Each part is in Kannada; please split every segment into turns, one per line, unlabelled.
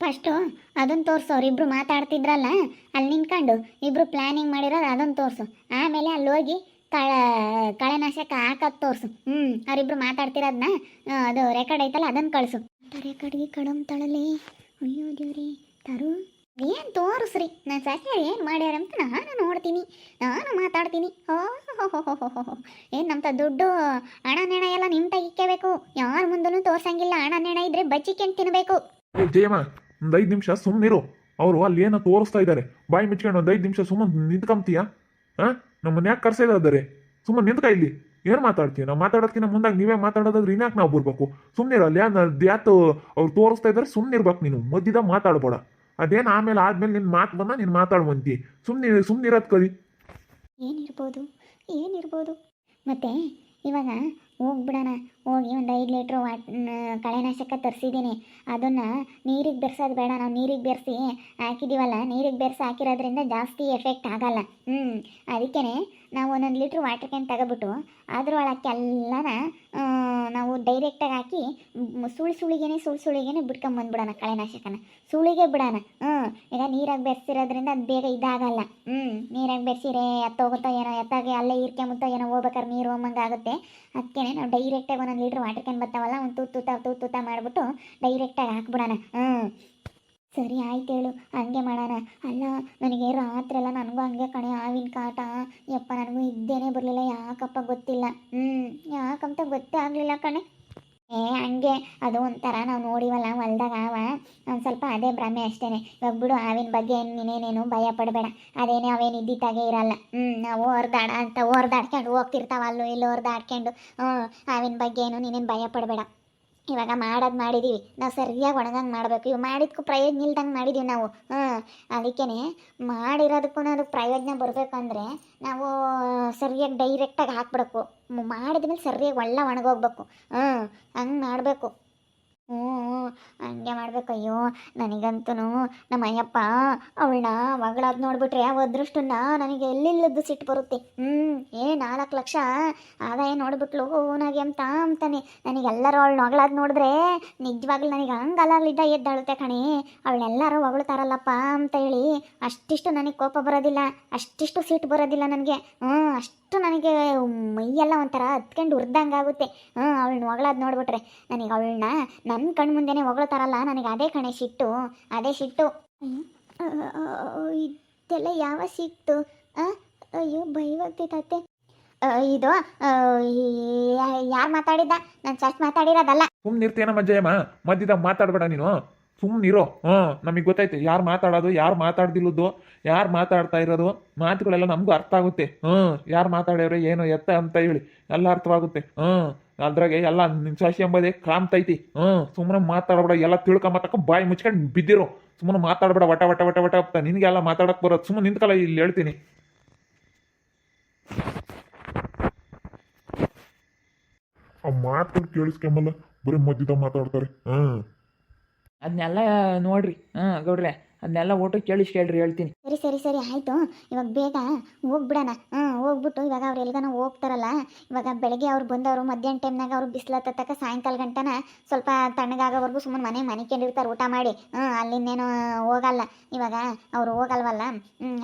ಫಸ್ಟು ಅದನ್ನು ತೋರಿಸು ಅವ್ರಿಬ್ರು ಮಾತಾಡ್ತಿದ್ರಲ್ಲ, ಅಲ್ಲಿ ನಿಂತ್ಕೊಂಡು ಇಬ್ರು ಪ್ಲ್ಯಾನಿಂಗ್ ಮಾಡಿರೋದು ಅದನ್ನು ತೋರಿಸು. ಆಮೇಲೆ ಅಲ್ಲಿ ಹೋಗಿ ಕಳ ಕಳೆನಾಶಕ ಹಾಕೋದು ತೋರಿಸು. ಹ್ಞೂ ಅವರಿಬ್ರು ಮಾತಾಡ್ತಿರೋದನ್ನ ಅದು ರೆಕಾರ್ಡ್ ಐತಲ್ಲ ಅದನ್ನು ಕಳಿಸು. ರೆಕಾರ್ಡ್ಗೆ ಕಡಮ್ ತಳಲಿ ಅಯ್ಯೋ ದೇವ್ರಿ, ತರು. ಏನು ತೋರಿಸ್ರಿ? ನಾನು ಸಸ್ಯ ಏನು ಮಾಡ್ಯಾರ ಅಂತ ನಾನು ನೋಡ್ತೀನಿ, ನಾನು ಮಾತಾಡ್ತೀನಿ. ಓ ಏನು ನಮ್ಮ ದುಡ್ಡು, ಹಣ, ನೆಣ ಎಲ್ಲ ನಿಮ್ಮ ತೆಗಿಕ್ಕಬೇಕು ಯಾರ ಮುಂದೂ ತೋರ್ಸಂಗಿಲ್ಲ, ಹಣ, ನೆಣ ಇದ್ರೆ ಬಚ್ಚಿಕೊಂಡು ತಿನ್ನಬೇಕು
ಒಂದು ಐದು ನಿಮಿಷ ಸುಮ್ಮನಿರು ಅವರು ಅಲ್ಲಿ ಏನೋ ತೋರಿಸ್ತಾ ಇದ್ದಾರೆ ಬಾಯಿ ಮುಚ್ಕೊಂಡು ಐದು ನಿಮಿಷ ಸುಮ್ಮನೆ ನಿಂತ್ಕೊಂತೀಯಾ ಹಾಂ ನಮ್ಮನ್ನ ಯಾಕೆ ಇದಾರೆ ಸುಮ್ಮನೆ ನಿಂತ್ಕ ಇಲ್ಲಿ. ಏನು ಮಾತಾಡ್ತೀಯ? ನಾವು ಮಾತಾಡೋದಕ್ಕಿಂತ ಮುಂದಾಗ ನೀವೇ ಮಾತಾಡೋದಾದ್ರೆ ಇನ್ಯಾಕೆ ನಾವು ಬರ್ಬೇಕು? ಅಲ್ಲಿ ಯಾತು ಅವ್ರು ತೋರಿಸ್ತಾ ಇದ್ದಾರೆ ಸುಮ್ಮನಿರ್ಬೇಕು ನೀನು. ಮಧ್ಯದ ಮಾತಾಡಬೇಡ. ಅದೇನು ಆಮೇಲೆ ಆದ್ಮೇಲೆ ನಿನ್ನ ಮಾತು ಬಂದ ನೀನು ಮಾತಾಡುವಂತಿ. ಸುಮ್ಮನೆ ಸುಮ್ಮನಿರೋದು ಕಲಿ
ಏನಿರ್ಬೋದು? ಏನಿರ್ಬೋದು? ಮತ್ತೆ ಇವಾಗ ಹೋಗ್ಬಿಡೋಣ. ಹೋಗಿ ಒಂದು ಐದು ಲೀಟ್ರ್ ವಾಟ್ ಕಳೆನಾಶಕ ತರಿಸಿದ್ದೀನಿ. ಅದನ್ನು ನೀರಿಗೆ ಬೆರೆಸೋದು ಬೇಡ, ನಾವು ನೀರಿಗೆ ಬೆರೆಸಿ ಹಾಕಿದ್ದೀವಲ್ಲ ನೀರಿಗೆ ಬೆರೆಸಿ ಹಾಕಿರೋದ್ರಿಂದ ಜಾಸ್ತಿ ಎಫೆಕ್ಟ್ ಆಗಲ್ಲ. ಹ್ಞೂ ಅದಕ್ಕೇ ನಾವು ಒಂದೊಂದು ಲೀಟ್ರ್ ವಾಟರ್ ಕ್ಯಾನ್ ತಗೊಬಿಟ್ಟು ಅದ್ರೊಳಕ್ಕೆಲ್ಲನ ನಾವು ಡೈರೆಕ್ಟಾಗಿ ಹಾಕಿ ಸುಳ್ಳು ಸುಳಿ ಸುಳಿಗೇನೆ ಸುಳಿ ಸುಳಿಗೇನೆ ಬಿಡ್ಕೊಂಬಂದ್ಬಿಡೋಣ ಕಳೆನಾಶಕನ. ಸುಳಿಗೆ ಬಿಡೋಣ ಹ್ಞೂ ಈಗ ನೀರಾಗಿ ಬೆರೆಸಿರೋದ್ರಿಂದ ಅದು ಬೇಗ ಇದಾಗಲ್ಲ. ಹ್ಞೂ ನೀರಾಗಿ ಬೆರೆಸಿರೆ, ಎತ್ತೋಗುತ್ತೋ ಏನೋ, ಎತ್ತಾಗಿ ಅಲ್ಲೇ ಇರ್ಕೊಂಬುತ್ತೋ ಏನೋ ಹೋಗ್ಬೇಕಾದ್ರೆ ನೀರು ಹೋಗಂಗೆ ಆಗುತ್ತೆ ಅದಕ್ಕೆ ನಾವು ಡೈರೆಕ್ಟಾಗಿ ಒಂದೊಂದು ಲೀಟ್ರ್ ವಾಟರ್ ಕ್ಯಾನ್ ಬರ್ತಾವಲ್ಲ ಒಂದು ತೂತು ತೂತ ತೂತು ತೂತ ಮಾಡಿಬಿಟ್ಟು ಡೈರೆಕ್ಟಾಗಿ ಹಾಕ್ಬಿಡೋಣ. ಹ್ಞೂ ಸರಿ ಆಯ್ತು ಹೇಳು, ಹಂಗೆ ಮಾಡೋಣ. ಅಲ್ಲ, ನನಗೆ ರಾತ್ರಿ ಎಲ್ಲ ನನಗೂ ಹಂಗೆ ಕಣೆ ಆವಿನ ಕಾಟ. ಯಪ್ಪ, ನನಗೂ ಇದ್ದೇನೆ ಬರಲಿಲ್ಲ, ಯಾಕಪ್ಪ ಗೊತ್ತಿಲ್ಲ. ಹ್ಞೂ ಯಾಕಂತ ಗೊತ್ತೇ ಆಗಲಿಲ್ಲ ಕಣೆ. ಏ, ಹಂಗೆ. ಅದು ಒಂಥರ ನಾವು ನೋಡಿವಲ್ಲ, ಹೊಲ್ದಾಗ ಅವ ಒಂದು ಸ್ವಲ್ಪ ಅದೇ ಭ್ರಮೆ ಅಷ್ಟೇ ಇವಾಗ ಬಿಡು ಆವಿನ ಬಗ್ಗೆ ನೀನೇನೇನು ಭಯ ಪಡಬೇಡ. ಅದೇನೇ ಅವೇನು ಇದ್ದಿದ್ದಾಗೆ ಇರಲ್ಲ. ಹ್ಞೂ ನಾವು ಹೊರ್ದಾಡ ಅಂತ ಹೊರ್ದಾಡ್ಕೊಂಡು ಹೋಗ್ತಿರ್ತಾವ ಇಲ್ಲೂ ಹೊರ್ದಾಡ್ಕೊಂಡು ಹ್ಞೂ ಆವಿನ ಬಗ್ಗೆ ಏನು ನೀನೇನು ಭಯ ಪಡಬೇಡ. ಇವಾಗ ಮಾಡೋದು ಮಾಡಿದ್ದೀವಿ ನಾವು ಸರಿಯಾಗಿ ಒಣಗಂಗೆ ಮಾಡಬೇಕು. ಇವು ಮಾಡಿದ್ಕು ಪ್ರಯೋಜನ ಇಲ್ದಂಗೆ ಮಾಡಿದ್ದೀವಿ ನಾವು. ಹಾಂ ಅದಕ್ಕೇ ಮಾಡಿರೋದಕ್ಕೂ ಅದಕ್ಕೆ ಪ್ರಯೋಜನ ಬರಬೇಕು ಅಂದರೆ ನಾವು ಸರಿಯಾಗಿ ಡೈರೆಕ್ಟಾಗಿ ಹಾಕ್ಬಿಡಬೇಕು. ಮಾಡಿದ್ಮೇಲೆ ಸರಿಯಾಗಿ ಒಳ್ಳೆ ಒಣಗೋಗ್ಬೇಕು. ಹಾಂ, ಹಂಗೆ ಮಾಡಬೇಕು. ಹ್ಞೂ ಹಂಗೆ ಮಾಡ್ಬೇಕು, ಅಯ್ಯೋ. ನನಗಂತೂ ನಮ್ಮ ಅಯ್ಯಪ್ಪ ಅವಳನ್ನ ಮಗಳಾದ್ ನೋಡ್ಬಿಟ್ರೆ ಯಾವ ಅದೃಷ್ಟನ್ನ ನನಗೆ ಎಲ್ಲಿಲ್ಲದ್ದು ಸಿಟ್ಟು ಬರುತ್ತೆ. ಹ್ಞೂ ಏ, ನಾಲ್ಕು ಲಕ್ಷ ಆದಾಯ ನೋಡ್ಬಿಟ್ಲು ನನಗೆ ಅಂತ ಅಂತಾನೆ. ನನಗೆಲ್ಲರೂ ಅವಳು ಮಗಳಾದ್ ನೋಡಿದ್ರೆ ನಿಜವಾಗ್ಲೂ ನನಗೆ ಹಂಗಲ್ಲಿದ್ದ ಎದ್ದಾಳುತ್ತೆ ಕಣಿ. ಅವಳೆಲ್ಲರೂ ಹೊಗಳ್ತಾರಲ್ಲಪ್ಪ ಅಂತ ಹೇಳಿ ಅಷ್ಟಿಷ್ಟು ನನಗೆ ಕೋಪ ಬರೋದಿಲ್ಲ, ಅಷ್ಟಿಷ್ಟು ಸಿಟ್ಟು ಬರೋದಿಲ್ಲ ನನಗೆ. ಹ್ಞೂ ಅಷ್ಟು ನನಗೆ ಮೈಯೆಲ್ಲ ಒಂಥರ ಹತ್ಕೊಂಡು ಉರ್ದಂಗೆ ಆಗುತ್ತೆ. ಹಾಂ ಅವಳನ್ನ ಹೊಗಳಾದ್ ನೋಡ್ಬಿಟ್ರೆ. ನನಗೆ ಅವಳನ್ನ ನನ್ನ ಕಣ್ಣು ಮುಂದೆನೇ ಹೊಗಳ್ತಾರಲ್ಲ, ನನಗೆ ಅದೇ ಕಣೆ ಸಿಟ್ಟು, ಅದೇ ಸಿಟ್ಟು. ಇದೆಲ್ಲ ಯಾವ ಸಿಟ್ಟು? ಅಯ್ಯೋ ಭಯವಾಗ್ತೈತೆ ಇದು ಯಾರು ಮಾತಾಡಿದ್ದ? ನಾನು ಫಸ್ಟ್ ಮಾತಾಡಿರೋದಲ್ಲ.
ಸುಮ್ಮನೆ ಇರ್ತೀಯನಮ್ಮ ಜಯಮ್ಮ ಮಧ್ಯದಾಗ ಮಾತಾಡಬೇಡ ನೀನು. ಸುಮ್ಮನಿರೋ ಹಾಂ ನಮಗೆ ಗೊತ್ತೈತೆ ಯಾರು ಮಾತಾಡೋದು ಯಾರು ಮಾತಾಡ್ದಿಲ್ಲದ್ದು ಯಾರು ಮಾತಾಡ್ತಾ ಇರೋದು ಮಾತುಗಳೆಲ್ಲ ನಮಗೂ ಅರ್ಥ ಆಗುತ್ತೆ. ಹ್ಞೂ ಯಾರು ಮಾತಾಡ್ಯವ್ರೆ ಏನು ಎತ್ತ ಅಂತ ಹೇಳಿ ಎಲ್ಲ ಅರ್ಥವಾಗುತ್ತೆ. ಹ್ಞೂ ಅದ್ರಾಗೆ ಎಲ್ಲ ನಿನ್ನ ಶಶಿ ಎಂಬುದೇ ಕಾಮ್ತೈತಿ ಹ್ಞೂ ಸುಮ್ಮನೆ ಮಾತಾಡಬೇಡ ಎಲ್ಲ ತಿಳ್ಕೊಂಬತ್ತಕ್ಕ ಬಾಯಿ ಮುಚ್ಕೊಂಡು ಬಿದ್ದಿರು. ಸುಮ್ಮನೆ ಮಾತಾಡಬೇಡ ವಟ ವಟ ವಟ ವಟ ಅಂತ ನಿನಗೆಲ್ಲ ಮಾತಾಡಕ್ಕೆ ಬರೋದು ಸುಮ್ಮನೆ ನಿಂತ್ಕಲ್ಲ ಇಲ್ಲಿ ಹೇಳ್ತೀನಿ.
ಆ ಮಾತು ಕೇಳಿಸ್ಕೊಂಬಲ್ಲ ಬರೀ ಮಧ್ಯದ ಮಾತಾಡ್ತಾರೆ. ಹ್ಮ್
ಅದನ್ನೆಲ್ಲ ನೋಡ್ರಿ. ಹಾಂ ಗೌಡ್ರೆ. ಅದನ್ನೆಲ್ಲ ಒಟ್ಟು ಕೇಳಿಸ್ ಕೇಳ್ರಿ, ಹೇಳ್ತೀನಿ.
ಸರಿ ಸರಿ ಸರಿ, ಆಯಿತು. ಇವಾಗ ಬೇಗ ಹೋಗ್ಬಿಡೋಣ. ಹಾಂ, ಹೋಗ್ಬಿಟ್ಟು ಇವಾಗ ಅವ್ರು ಎಲ್ಗನ ಹೋಗ್ತಾರಲ್ಲ, ಇವಾಗ ಬೆಳಗ್ಗೆ ಅವ್ರು ಬಂದವರು, ಮಧ್ಯಾಹ್ನ ಟೈಮ್ನಾಗ ಅವ್ರು ಬಿಸಿಲತ್ತಕ್ಕ ಸಾಯಂಕಾಲ ಗಂಟನ ಸ್ವಲ್ಪ ತಣ್ಣಗಾಗೋವರೆಗೂ ಸುಮ್ಮನೆ ಮನೆ ಮನಿಕೊಂಡಿರ್ತಾರೆ ಊಟ ಮಾಡಿ. ಹಾಂ ಅಲ್ಲಿಂದೇನು ಹೋಗಲ್ಲ. ಇವಾಗ ಅವ್ರು ಹೋಗಲ್ವಲ್ಲ?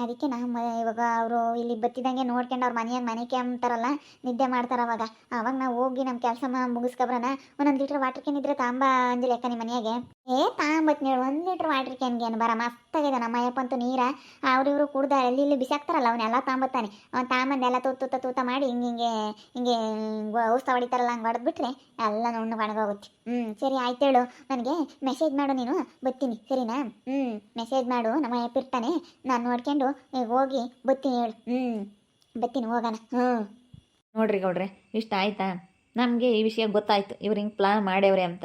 ಅದಕ್ಕೆ ನಾ ಮ, ಇವಾಗ ಅವರು ಇಲ್ಲಿ ಬತ್ತಿದಂಗೆ ನೋಡ್ಕೊಂಡು ಅವ್ರ ಮನೆಯ ಮನೆ ಅಂತಾರಲ್ಲ ನಿದ್ದೆ ಮಾಡ್ತಾರೆ ಅವಾಗ. ಅವಾಗ ನಾವು ಹೋಗಿ ನಮ್ಮ ಕೆಲಸ ಮುಗಿಸ್ಕೊಬ್ರಣ. ಒಂದೊಂದು ಲೀಟ್ರ್ ವಾಟರ್ ಕೆನ್ ಇದ್ರೆ ತಾಂಬ ಅಂದಿಲ್ಲ ಅಕ್ಕ ನಿಮ್ಮ ಮನೆಯಾಗೆ. ಏ ತಾಂಬತ್ತು ಹೇಳು ಒಂದು ಲೀಟ್ರ್ ವಾಟರ್ ಕ್ಯಾನ್ಗೆ ಏನು ಬರ ಮಸ್ತಾಗಿದೆ ನಮ್ಮ ಅಯ್ಯಪ್ಪ ಅಂತೂ ನೀರ. ಅವ್ರು ಇವರು ಕುಡ್ದ ಅಲ್ಲಿ ಇಲ್ಲಿ ಬಿಸಾಕ್ತಾರಲ್ಲ, ಅವನ್ನೆಲ್ಲ ತಾಂಬತ್ತಾನೆ. ಅವ್ನು ತಾಂಬಂದೆಲ್ಲ ತೂತ ತೂತ ತೂತ ಮಾಡಿ ಹಿಂಗೆ ಹಿಂಗೆ ಹಿಂಗೆ ಔಷಧ ಹೊಡಿತಾರಲ್ಲ ಹಂಗೆ ಹೊಡೆದ್ಬಿಟ್ರೆ ಎಲ್ಲ ನುಣ್ಣು ಒಣಗೋಗುತ್ತೆ. ಹ್ಞೂ ಸರಿ, ಆಯ್ತು ಹೇಳು. ನನಗೆ ಮೆಸೇಜ್ ಮಾಡು ನೀನು. ಬರ್ತೀನಿ, ಸರಿನಾ? ಹ್ಞೂ ಮೆಸೇಜ್ ಮಾಡು. ನಮ್ಮ ಅಯ್ಯಪ್ಪ ಇರ್ತಾನೆ. ನಾನು ನೋಡ್ಕೊಂಡು ಹೋಗಿ ಬತ್ತೀನಿ ಹೇಳು. ಹ್ಞೂ ಬತ್ತೀನಿ ಹೋಗೋಣ. ಹ್ಞೂ
ನೋಡ್ರಿ ಗೌಡ್ರೆ, ಇಷ್ಟ ಆಯ್ತಾ? ನಮಗೆ ಈ ವಿಷಯ ಗೊತ್ತಾಯ್ತು. ಇವ್ರು ಹಿಂಗೆ ಪ್ಲಾನ್ ಮಾಡ್ಯವ್ರೆ ಅಂತ.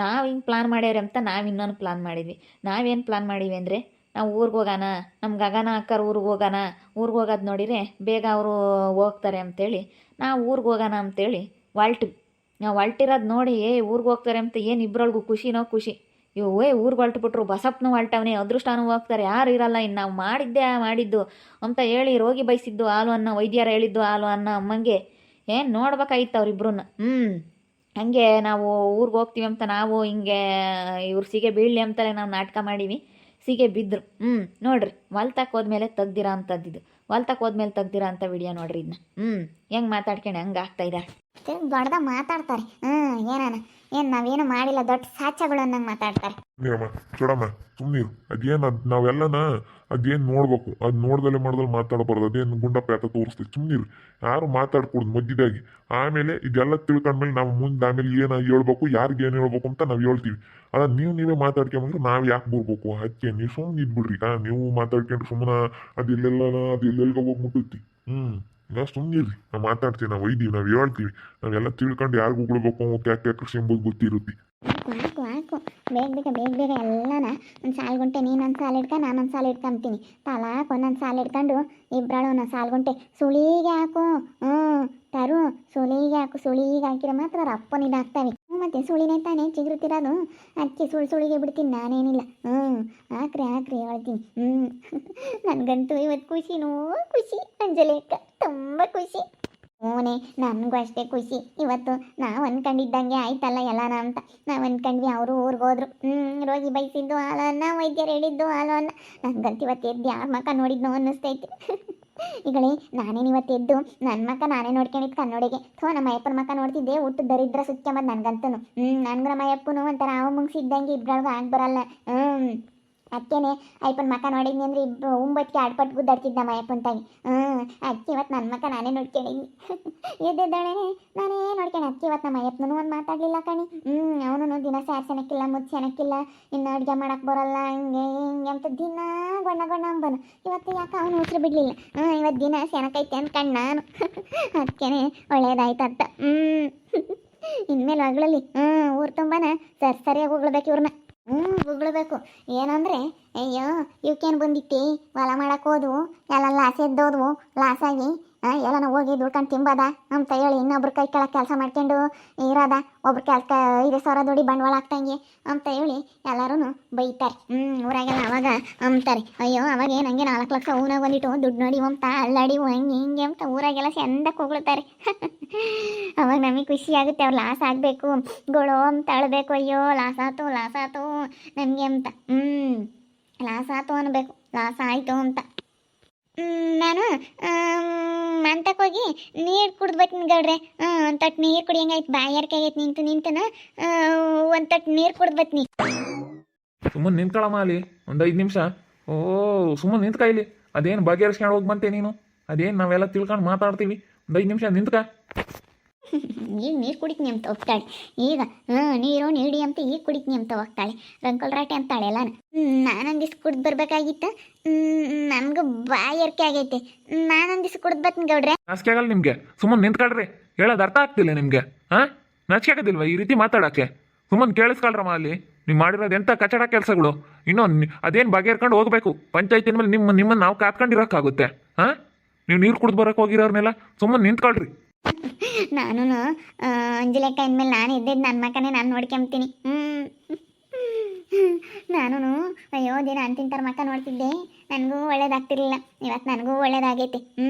ನಾವು ಹಿಂಗೆ ಪ್ಲಾನ್ ಮಾಡ್ಯಾರ ಅಂತ ನಾವು ಇನ್ನೊಂದು ಪ್ಲಾನ್ ಮಾಡಿದ್ವಿ. ನಾವೇನು ಪ್ಲಾನ್ ಮಾಡಿವಿ ಅಂದರೆ ನಾವು ಊರಿಗೆ ಹೋಗೋಣ ನಮ್ಮ ಗಗನ, ಅಕ್ಕರ ಊರಿಗೆ ಹೋಗೋಣ ಊರಿಗೆ ಹೋಗೋದು ನೋಡಿದರೆ ಬೇಗ ಅವರು ಹೋಗ್ತಾರೆ ಅಂತೇಳಿ ನಾವು ಊರಿಗೆ ಹೋಗೋಣ ಅಂತೇಳಿ ವಾಲ್ಟ್, ನಾವು ಹೊಲ್ಟಿರೋದು ನೋಡಿ, ಏ ಊರಿಗೆ ಹೋಗ್ತಾರೆ ಅಂತ ಏನು ಇಬ್ಬರೊಳಗೂ ಖುಷಿನೋ ಖುಷಿ. ಇವು ಏ ಊರಿಗೆ ಹೊಲ್ಟ್ಬಿಟ್ರು ಬಸಪ್ಪನೂ ಹೊಲ್ಟವನೇ ಅದೃಷ್ಟನೂ ಹೋಗ್ತಾರೆ, ಯಾರು ಇರಲ್ಲ ಇನ್ನು ನಾವು ಮಾಡಿದ್ದೆ ಮಾಡಿದ್ದು ಅಂತ ಹೇಳಿ ರೋಗಿ ಬಯಸಿದ್ದು ಹಾಲು ಅನ್ನ, ವೈದ್ಯರು ಹೇಳಿದ್ದು ಹಾಲು ಅನ್ನ ಅಮ್ಮಂಗೆ, ಏನು ನೋಡ್ಬೇಕಾಗಿತ್ತು ಅವ್ರಿಬ್ರು ಹ್ಞೂ ಹಂಗೆ ನಾವು ಊರಿಗೆ ಹೋಗ್ತೀವಿ ಅಂತ ನಾವು ಹಿಂಗೆ, ಇವ್ರು ಸೀಗೆ ಬೀಳಲಿ ಅಂತಲೇ ನಾವು ನಾಟಕ ಮಾಡೀವಿ. ಸೀಗೆ ಬಿದ್ದರು ಹ್ಞೂ ನೋಡ್ರಿ ಹೊಲ್ತಕ್ಕೆ ಹೋದ್ಮೇಲೆ ತೆಗ್ದಿರ ಇದು ಹೊಲ್ತಕ್ಕೆ ಹೋದ್ಮೇಲೆ ತೆಗ್ದಿರ ಅಂತ ವಿಡಿಯೋ ನೋಡ್ರಿ ಇದನ್ನ ಹ್ಞೂ ಹೆಂಗೆ ಮಾತಾಡ್ಕೊಂಡು, ಹಂಗೆ ಆಗ್ತಾ
ದೊಡ್ಡದಾಗ ಮಾತಾಡ್ತಾರೆ. ಹ್ಮ್ ಏನಾನ ಏನ್ ನಾವೇನು ಮಾಡಿಲ್ಲ, ದೊಡ್ಡ ಸಾಚಗಳು ಅನ್ನಂಗ್ ಮಾತಾಡ್ತಾರೆ.
ಚೂಡಮ್ಮ ಸುಮ್ಮನೀರು ಅದೇನು ಅದು ನಾವೆಲ್ಲನ ಅದೇನು ನೋಡ್ಬೇಕು? ಅದು ನೋಡ್ದಲ್ಲೇ ಮಾಡ್ದಲ್ಲಿ ಮಾತಾಡಬಾರ್ದು. ಅದೇನು ಗುಂಡಪ್ಪ ಯಾತ ತೋರಿಸ್ತೀವಿ ಸುಮ್ಮನೀರು ಯಾರು ಮಾತಾಡ್ಕೊಡ್ದು ಮಧ್ಯದಾಗಿ ಆಮೇಲೆ ಇದೆಲ್ಲ ತಿಳ್ಕೊಂಡ್ಮೇಲೆ ನಾವು ಮುಂದೆ ಆಮೇಲೆ ಏನು ಹೇಳ್ಬೇಕು, ಯಾರಿಗೆ ಏನು ಹೇಳ್ಬೇಕು ಅಂತ ನಾವು ಹೇಳ್ತೀವಿ. ಅದ ನೀವು ನೀವೇ ಮಾತಾಡ್ಕೊಂಬಂದ್ರೆ ನಾವು ಯಾಕೆ ಬರ್ಬೇಕು? ಅದಕ್ಕೆ ನೀವು ಸುಮ್ಮನೆ ಇದ್ಬಿಡ್ರಿ. ಹಾ ನೀವು ಮಾತಾಡ್ಕೊಂಡ್ರೆ ಸುಮ್ಮನೆ ಅದು ಇಲ್ಲೆಲ್ಲ ಅದು ಎಲ್ಲೆಲ್ಗ ಹೋಗಿ ಮುಟ್ಟುತ್ತಿ ಹ್ಞೂ ಈಗ ಸುಮ್ಮನಿರಿ ನಾವು ಮಾತಾಡ್ತೀವಿ ನಾವು ಒಯ್ದೀವಿ, ನಾವು ಹೇಳ್ತೀವಿ. ನಾವೆಲ್ಲ ತಿಳ್ಕೊಂಡು ಯಾರಿಗೂ ಉಳ್ಬೇಕು ಯಾಕೆ ಕೃಷಿ ಎಂಬುದು ಗೊತ್ತಿರುತ್ತೆ
ಹಾಕು ಹಾಕು ಬೇಗ ಬೇಗ ಬೇಗ ಬೇಗ ಎಲ್ಲನ ಒಂದು ಸಾಲು ಗುಂಟೆ ನೀನೊಂದು ಸಾಲು ಇಟ್ಕ ನಾನೊಂದು ಸಾಲು ಇಟ್ಕೊಂತೀನಿ ತಲಾಕ್ ಒಂದೊಂದು ಸಾಲು ಇಟ್ಕೊಂಡು ಇಬ್ಬರಾಳು ಒಂದೊಂದು ಸಾಲು ಗುಂಟೆ ಸುಳಿಗೆ ಹಾಕು. ಹ್ಞೂ, ತರು, ಸುಳಿಗೆ ಹಾಕು. ಸುಳಿಗೆ ಹಾಕಿರ ಮಾತ್ರ ಅವ್ರ ಅಪ್ಪನ ಇದಾಗ್ತಾವೆ. ಮತ್ತೆ ಸುಳಿನೇ ತಾನೇ ಚಿಗುರುತ್ತಿರೋದು ಅದಕ್ಕೆ ಸುಳ್ಳು ಸುಳಿಗೆ ಬಿಡ್ತೀನಿ, ನಾನೇನಿಲ್ಲ. ಹ್ಞೂ, ಹಾಕ್ರಿ ಹಾಕ್ರಿ, ಹೇಳ್ತೀನಿ. ಹ್ಞೂ. ನನಗಂತೂ ಇವತ್ತು ಖುಷಿನೂ ಖುಷಿ, ಅಂಜಲಿ ಅಕ್ಕ. ತುಂಬ ಖುಷಿ. ಓನೆ ನನಗೂ ಅಷ್ಟೇ ಖುಷಿ. ಇವತ್ತು ನಾವು ಅನ್ಕೊಂಡಿದ್ದಂಗೆ ಆಯ್ತಲ್ಲ ಎಲ್ಲಾನ ಅಂತ. ನಾವು ಅನ್ಕೊಂಡ್ವಿ ಅವರು ಊರಿಗೆ ಹೋದ್ರು. ಹ್ಞೂ ರೋಗಿ ಬಯಸಿದ್ದು ಹಾಲನ್ನ ವೈದ್ಯರು ಹೇಳಿದ್ದು ಹಾಲನ್ನ ನನಗಂತ ಇವತ್ತು ಎದ್ದು ಯಾರ ಮಕ್ಕ ನೋಡಿದ್ನೋ ಅನ್ನಿಸ್ತೈತಿ. ಈಗಳೇ ನಾನೇನು ಇವತ್ತು ಎದ್ದು ನನ್ನ ಮಕ್ಕ ನಾನೇ ನೋಡ್ಕೊಂಡಿದ್ದು ಕನ್ನಡಿಗೆ. ಥೋ, ನಮ್ಮ ಅಯ್ಯಪ್ಪನ ಮಕ್ಕ ನೋಡ್ತಿದ್ದೆ. ಊಟ ದರಿದ್ರ ಸುತ್ತಂಬದು ನನಗಂತೂ ಹ್ಞೂ ನನ್ಗೆ ನಮ್ಮ ಅಯ್ಯಪ್ಪನು ಒಂಥರ ಅವು ಮುಗಿಸಿದ್ದಂಗೆ ಇಬ್ಬರೊಳಗೆ ಆಗಿ ಬರಲ್ಲ. ಹ್ಞೂ ಅದಕ್ಕೇನೆ ಅಯ್ಯಪ್ಪನ ಮಕ್ಕ ನೋಡಿದ್ನಿ ಅಂದ್ರೆ ಇಬ್ಬರು ಒಂಬತ್ತಿಗೆ ಆಡ್ಪಟ್ಟು ಗುದ್ದಾಡ್ತಿದ್ದ ನಮ್ಮ ಅಯ್ಯಪ್ಪನ ತಾಯಿ ಹ್ಞೂ ಅದಕ್ಕೆ ಇವತ್ತು ನನ್ನ ಮಕ್ಕ ನಾನೇ ನೋಡ್ಕೊಂಡಿದ್ನಿ ಎದ್ದಿದ್ದಾಳೆ ನಾನೇ ನೋಡ್ಕೊಂಡೆ ಅದಕ್ಕೆ ಇವತ್ತು ನಮ್ಮ ಅಯ್ಯಪ್ಪನೂ ಒಂದು ಮಾತಾಡಲಿಲ್ಲ ಕಣಿ. ಹ್ಞೂ ಅವನು ದಿನ ಸ್ಯಾರ್ ಸೆನಕ್ಕಿಲ್ಲ ಮುದ್ದು ಸೆನಕ್ಕಿಲ್ಲ ಇನ್ನು ಅಡುಗೆ ಮಾಡೋಕ್ಕೆ ಬರಲ್ಲ, ಹಿಂಗೆ ಹಿಂಗೆ ಅಂತ ದಿನ ಗೊಣ್ಣ ಗೊಣ್ಣ ಅಂಬನು. ಇವತ್ತು ಯಾಕೆ ಅವನು ಉಸಿರು ಬಿಡಲಿಲ್ಲ? ಹ್ಞೂ ಇವತ್ತು ದಿನ ಸೆನಕೈತೆ ಕಣ್ಣ ನಾನು. ಅದಕ್ಕೇನೆ ಒಳ್ಳೇದಾಯ್ತು ಅಂತ ಹ್ಞೂ ಇನ್ಮೇಲೆ ಹೊಗಳಲಿ ಹ್ಞೂ ಊರು ತುಂಬಾನ ಸರಿ ಸರಿಯಾಗಿ ಹೊಗಳ್ಬೇಕು ಇವ್ರನ್ನ. ಹ್ಞೂ ಹೊಗಳ್ಬೇಕು ಏನಂದ್ರೆ ಅಯ್ಯೋ ಇವಕ್ಕೇನು ಬಂದಿತ್ತಿ? ಹೊಲ ಮಾಡಕ್ಕೆ ಹೋದ್ವು ಎಲ್ಲ ಲಾಸ್ ಎದ್ದೋದ್ವು ಲಾಸಾಗಿ. ಎಲ್ಲನ ಹೋಗಿ ದುಡ್ಕೊಂಡು ತಿಂಬದ? ಅಂತ ಹೇಳಿ ಇನ್ನೊಬ್ರು ಕೈ ಕೆಳಗೆ ಕೆಲಸ ಮಾಡ್ಕೊಂಡು ಇರೋದ. ಒಬ್ರು ಕೆಲಸ ಐದು ಸಾವಿರ ದುಡಿ ಬಂಡವಾಳ ಹಾಕ್ತಂಗೆ. ಅಂತ ಹೇಳಿ ಎಲ್ಲರೂ ಬೈತಾರೆ. ಹ್ಞೂ ಊರಾಗೆಲ್ಲ ಅವಾಗ ಅಂಬ್ತಾರೆ. ಅಯ್ಯೋ, ಅವಾಗ ಏನು ಹಂಗೆ ನಾಲ್ಕು ಲಕ್ಷ ಊನಾಗ ಬಂದಿಟ್ಟು ದುಡ್ಡು ನೋಡಿ ಅಂತ ಅಲ್ಲಾಡಿ ಹಂಗೆ ಹಿಂಗೆ ಅಂತ ಊರಾಗೆಲ್ಲ ಚಂದಕ್ಕೆ ಹೊಗಳ್ತಾರೆ ಅವಾಗ ನಮಗೆ ಖುಷಿ ಆಗುತ್ತೆ. ಅವ್ರು ಲಾಸ್ ಆಗಬೇಕು. ಗೊಳೋ ಅಂತ ಅಳಬೇಕು. ಅಯ್ಯೋ, ಲಾಸ್ ಆಯ್ತು ಲಾಸ್ ಆಯ್ತು ನಮಗೆ ಅಂತ. ಹ್ಞೂ ಲಾಸ್ ಆಯ್ತು ಅನ್ನಬೇಕು ಲಾಸ್ ಆಯಿತು ಅಂತ. ನಾನು ಮಂತಕ್ಕೆ ಹೋಗಿ ನೀರು ಕುಡ್ದು ಗೌಡ್ರೆ. ಒಂದು ತಟ್ಟು ನೀರು ಕುಡಿಯಂಗಾಯ್ತು ಬಾಯಾರಿಕೆ ಆಗೈತೆ ನಿಂತು ನಿಂತನ? ಒಂದು ತಟ್ಟು ನೀರು ಕುಡ್ದು ಬರ್ತೀನಿ
ಸುಮ್ಮನೆ ನಿಂತ್ಕೊಳಮ್ಮ ಅಲ್ಲಿ. ಒಂದು ಐದು ನಿಮಿಷ. ಓ ಸುಮ್ಮನೆ ನಿಂತ್ಕ ಇಲ್ಲಿ. ಅದೇನು ಬಗೆಹರಿಸ್ಕೊಂಡು ಹೋಗಿ ಬಂತೆ ನೀನು? ಅದೇನು ನಾವೆಲ್ಲ ತಿಳ್ಕೊಂಡು ಮಾತಾಡ್ತೀವಿ? ಒಂದು ಐದು ನಿಮಿಷ ನಿಂತ್ಕ.
ಈಗ ನೀರು ಕುಡಿತೀನಿ ಅಂತ ಹೋಗ್ತಾಳೆ. ಈಗ ಹ್ಞೂ ನೀರು ನೀಡಿ ಅಂತ ಈಗ ಕುಡಿತೀನಿ ಅಂತ ಹೋಗ್ತಾಳೆ. ರಂಕಲ್ ರಾಟೆ ಅಂತಾಳೆ ಎಲ್ಲ ನಾನೊಂದಿಷ್ಟು ಕುಡ್ದು ಬರ್ಬೇಕಾಗಿತ್ತು? ನನಗೂ ಬಾಯರ್ಕೆ ಆಗೈತೆ. ನಾನೊಂದಿಷ್ಟು ಕುಡ್ದು ಬರ್ತೀನಿ ಗೌಡ್ರೆ.
ನಾಚಿಕೆ ಆಗಲ್ಲ ನಿಮಗೆ. ಸುಮ್ಮನೆ ನಿಂತ್ಕೊಳ್ರಿ. ಹೇಳೋದು ಅರ್ಥ ಆಗ್ತಿಲ್ಲ ನಿಮಗೆ. ಹಾಂ? ನಾಚಿಕೆ ಆಗೋದಿಲ್ವಾ ಈ ರೀತಿ ಮಾತಾಡೋಕ್ಕೆ? ಸುಮ್ಮನೆ ಕೇಳಿಸ್ಕೊಳ್ರಮ್ಮ ಅಲ್ಲಿ. ನೀವು ಮಾಡಿರೋದು ಎಂಥ ಕಚಡ ಕೆಲಸಗಳು? ಇನ್ನೂ ಅದೇನು ಬಗೆಹರ್ಕೊಂಡು ಹೋಗಬೇಕು? ಪಂಚಾಯತಿನ ಮೇಲೆ ನಿಮ್ಮ ನಿಮ್ಮನ್ನು ನಾವು ಕಾತ್ಕೊಂಡಿರೋಕ್ಕಾಗುತ್ತೆ ಹಾಂ? ನೀವು ನೀರು ಕುಡ್ದು ಬರೋಕೆ ಹೋಗಿರೋರ್ನೆಲ್ಲ ಸುಮ್ಮನೆ ನಿಂತ್ಕೊಳ್ರಿ.
ನಾನು ಅಂಜಲೇಕ ಇನ್ಮೇಲೆ ನಾನು ಇದ್ದಿದ್ದು ನನ್ನ ಮಕ್ಕನೇ ನಾನು ನೋಡ್ಕೊಂತೀನಿ ನಾನು ಅಯ್ಯೋ, ದಿನ ಅಂತಿಂತರ ಮಕ್ಕ ನೋಡ್ತಿದ್ದೆ. ನನಗೂ ಒಳ್ಳೇದಾಗ್ತಿರ್ಲಿಲ್ಲ. ಇವತ್ತು ನನಗೂ ಒಳ್ಳೇದಾಗೈತಿ. ಹ್ಞೂ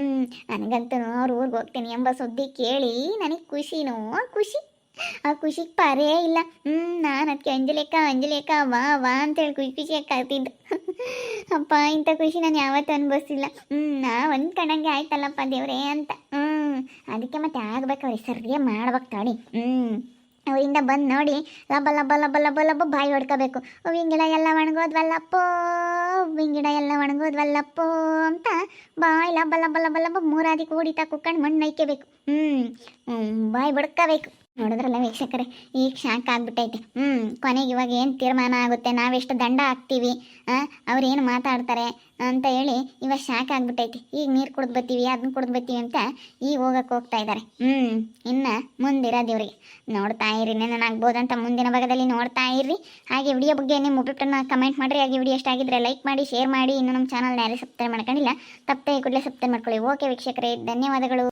ನನಗಂತೂ ಅವ್ರ ಊರಿಗೆ ಹೋಗ್ತೀನಿ ಎಂಬ ಸುದ್ದಿ ಕೇಳಿ ನನಗೆ ಖುಷಿನೋ, ಖುಷಿ? ಆ ಖುಷಿಗೆ ಪಾರೇ ಇಲ್ಲ. ಹ್ಞೂ ನಾನು ಅದಕ್ಕೆ ಅಂಜಲಿಕ ಅಂಜಲೇಕ ವಾ ವಾ ಅಂತೇಳಿ ಖುಷಿ ಖುಷಿಯಾಗಿ ಕಲ್ತಿದ್ದು ಅಪ್ಪ, ಇಂಥ ಖುಷಿ ನಾನು ಯಾವತ್ತೂ ಅನುಭವಿಸಿಲ್ಲ. ಹ್ಞೂ ನಾ ಒಂದು ಕಣಂಗೆ ಆಯ್ತಲ್ಲಪ್ಪ ದೇವ್ರೇ ಅಂತ. ಹ್ಞೂ ಅದಕ್ಕೆ ಮತ್ತೆ ಆಗ್ಬೇಕು ಅವ್ರಿಗೆ, ಸರಿಯಾಗಿ ಮಾಡ್ಬೇಕು ತಾಳಿ ಹ್ಞೂ ಅವರಿಂದ ಬಂದು ನೋಡಿ, ಲಬ್ಬ ಲಬ್ಬ ಲಬ್ಬ ಲಬ್ಬ ಬಾಯಿ ಹೊಡ್ಕೋಬೇಕು. ಹೂವಿನ ಗಿಡ ಎಲ್ಲ ಒಣಗೋದ್ವಲ್ಲಪ್ಪೋ ಹೂವಿನ ಗಿಡ ಎಲ್ಲ ಒಣಗೋದ್ವಲ್ಲಪ್ಪೋ ಅಂತ ಬಾಯಿ ಲಬ್ಬ ಲಬ್ಬ ಲಬ್ಬ ಲಬ್ಬ ಮೂರಾದಿ ಕೂಡಿತಾ ಕುಕ್ಕಂಡು ಮಣ್ಣು ನೈಕಬೇಕು ಹ್ಞೂ ಬಾಯಿ ಬಡ್ಕೋಬೇಕು. ನೋಡಿದ್ರಲ್ಲ ವೀಕ್ಷಕರೇ, ಈಗ ಶಾಕ್ ಆಗ್ಬಿಟ್ಟೈತಿ. ಹ್ಞೂ ಕೊನೆಗೆ ಇವಾಗ ಏನು ತೀರ್ಮಾನ ಆಗುತ್ತೆ? ನಾವೆಷ್ಟು ದಂಡ ಹಾಕ್ತೀವಿ? ಅವ್ರು ಏನು ಮಾತಾಡ್ತಾರೆ ಅಂತ ಹೇಳಿ ಇವಾಗ ಶಾಕ್ ಆಗ್ಬಿಟ್ಟೈತಿ. ಈಗ ನೀರು ಕುಡ್ದು ಬರ್ತೀವಿ ಅದನ್ನ ಕುಡ್ದು ಬರ್ತೀವಿ ಅಂತ ಈಗ ಹೋಗಕ್ಕೆ ಹೋಗ್ತಾ ಇದ್ದಾರೆ ಹ್ಞೂ ಇನ್ನು ಮುಂದಿರೋದು ಇವ್ರಿಗೆ ನೋಡ್ತಾ ಇರಿ ಅಂತ ಮುಂದಿನ ಭಾಗದಲ್ಲಿ ನೋಡ್ತಾ ಇರ್ರಿ ಹಾಗೆ ವಿಡಿಯೋ ಬಗ್ಗೆ ನಿಮ್ಮ ಒಬ್ಬೊಬ್ಬರನ್ನ ಕಮೆಂಟ್ ಮಾಡಿರಿ. ಹಾಗೆ ವಿಡಿಯೋ ಇಷ್ಟ ಆಗಿದ್ರೆ ಲೈಕ್ ಮಾಡಿ ಶೇರ್ ಮಾಡಿ. ಇನ್ನು ನಮ್ಮ ಚಾನಲ್ನ ಯಾರೇ ಸಬ್ಸ್ಕ್ರೈಬ್ ಮಾಡ್ಕೊಂಡಿಲ್ಲ ತಪ್ಪೇ ಕೂಡಲೇ ಸಬ್ಸ್ಕ್ರೈಬ್ ಮಾಡ್ಕೊಳ್ಳಿ. ಓಕೆ ವೀಕ್ಷಕರೇ, ಧನ್ಯವಾದಗಳು.